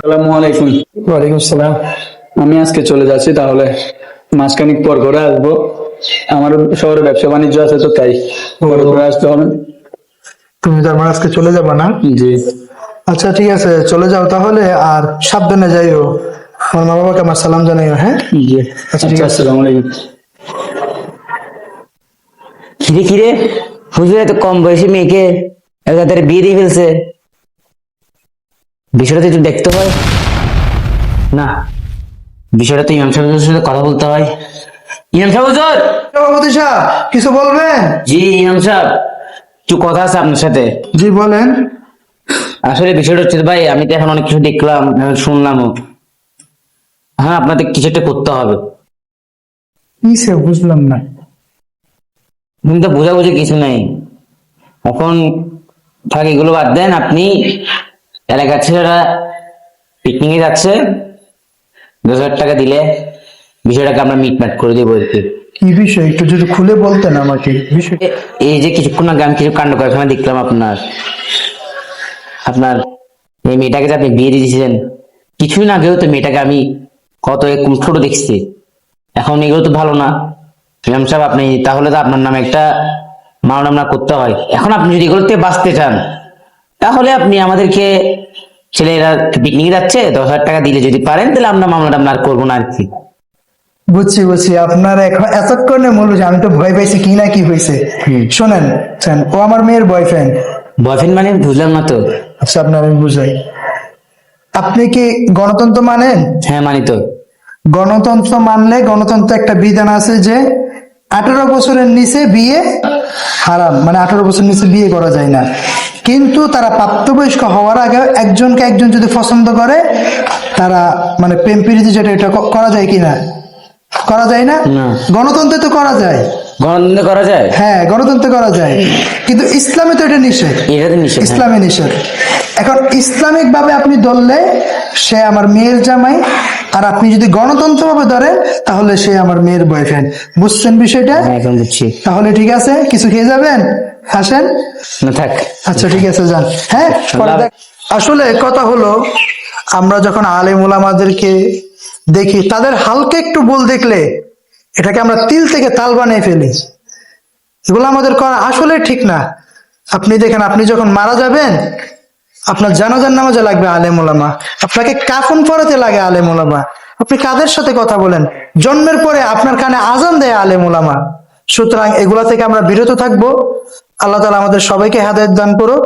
আসসালামু আলাইকুম। ওয়ালাইকুম সালাম আমি আজকে চলে যাচ্ছি তাহলে মাসখানিক পর করে আসব। আমার শহরে ব্যবসা বাণিজ্য আছে তো তাই করে আসতে হবে। তুমি তার মানে আজকে চলে যাবে না? জি। আচ্ছা ঠিক আছে চলে যাও তাহলে আর সাবধানে যাইও। আমার মা বাবাকে আমার সালাম জানাইও হ্যাঁ? জি। আচ্ছা, ঠিক আচ্ছা আছে। আসসালামু আলাইকুম। কিরে কিরে? হুজুর এত কম বয়সী মেয়েকে তাদের বিয়ে দিয়ে ফেলছে। বিষয়টা তো একটু দেখতে হয়। না বিষয়টা তো ইমাম সাহেবের সাথে কথা বলতে হয়। ইমাম সাহেব হুজুর! সভাপতি সাহেব কিছু বলবেন? জি ইমাম সাহেব একটু কথা আছে আপনার সাথে। জি বলেন। আসলে বিষয়টা হচ্ছে ভাই আমি তো এখন অনেক কিছু দেখলাম এখন শুনলামও হ্যাঁ আপনাদের কিছু একটা করতে হবে। কি সে বুঝলাম না। কিন্তু বোঝাবুঝি কিছু নাই। এখন থাক এগুলো বাদ দেন। আপনি এলাকার ছেলেরা পিকনিকে যাচ্ছে। দশ হাজার টাকা দিলে বিষয়টাকে আমরা মিটমাট করে দেবো আর কি বিষয়? একটু যদি খুলে বলতেন আমাকে। বিষয় এই যে কিছুক্ষণ আগে আমি কিছু কাণ্ড কারখানা দেখলাম আপনার আপনার এই মেয়েটাকে যে আপনি বিয়ে দিয়ে দিয়েছিলেন কিছুদিন আগেও তো মেয়েটাকে আমি কত এরকম ছোট দেখছি। এখন এগুলো তো ভালো না। ইমাম সাহেব আপনি তাহলে তো আপনার নামে একটা মামলা করতে হয়। এখন আপনি যদি এগুলোতে বাঁচতে চান তাহলে আপনি আমাদেরকে ছেলেরা পিকনিক যাচ্ছে দশ হাজার টাকা দিলে যদি পারেন তাহলে আমরা মামলাটা আমরা আর করব না আর কি। বুঝছি বুঝছি। আপনার এখন এতক্ষণে মূল আমি তো ভয় পাইছি কি না কি হয়েছে শোনেন শোনেন, ও আমার মেয়ের বয়ফ্রেন্ড বয়ফ্রেন্ড মানে বুঝলাম না তো। আচ্ছা আপনার আমি বুঝাই। আপনি কি গণতন্ত্র মানেন? হ্যাঁ মানি তো। গণতন্ত্র মানলে গণতন্ত্র একটা বিধান আছে যে আঠারো বছরের নিচে বিয়ে হারাম মানে আঠারো বছর নিচে বিয়ে করা যায় না। কিন্তু তারা প্রাপ্তবয়স্ক হওয়ার আগে একজনকে একজন যদি পছন্দ করে তারা মানে প্রেম প্রীতি যেটা এটা করা যায় কিনা? করা যায় না। গণতন্ত্রে তো করা যায়। গণতন্ত্র করা যায়? হ্যাঁ গণতন্ত্র করা যায়। কিন্তু ইসলামে তো এটা নিষেধ। নিশ্চয় ইসলামে নিষেধ। এখন ইসলামিক ভাবে আপনি ধরলে সে আমার মেয়ের জামাই আর আপনি যদি গণতন্ত্র ভাবে ধরেন তাহলে সে আমার মেয়ের বয়ফ্রেন্ড বুঝছেন বিষয়টা? হ্যাঁ এখন বুঝছি। তাহলে ঠিক আছে? কিছু খেয়ে যাবেন? আসেন না থাক। আচ্ছা ঠিক আছে যান। হ্যাঁ আসলে কথা হলো আমরা যখন আলেম ওলামাদেরকে দেখি তাদের হালকা একটু ভুল দেখলে এটাকে আমরা তিল থেকে তাল বানিয়ে ফেলি। এগুলো আমাদের করা আসলে ঠিক না। আপনি দেখেন আপনি যখন মারা যাবেন আপনার জানাজার নামাজে লাগবে আলেম ওলামা। আপনাকে কাফন পরাতে লাগে আলেম ওলামা। আপনি কাদের সাথে কথা বলেন? জন্মের পরে আপনার কানে আজান দেয় আলেম ওলামা। সুতরাং এগুলা থেকে আমরা বিরত থাকব। আল্লাহ তালা আমাদের সবাইকে হাদায়ত দান করো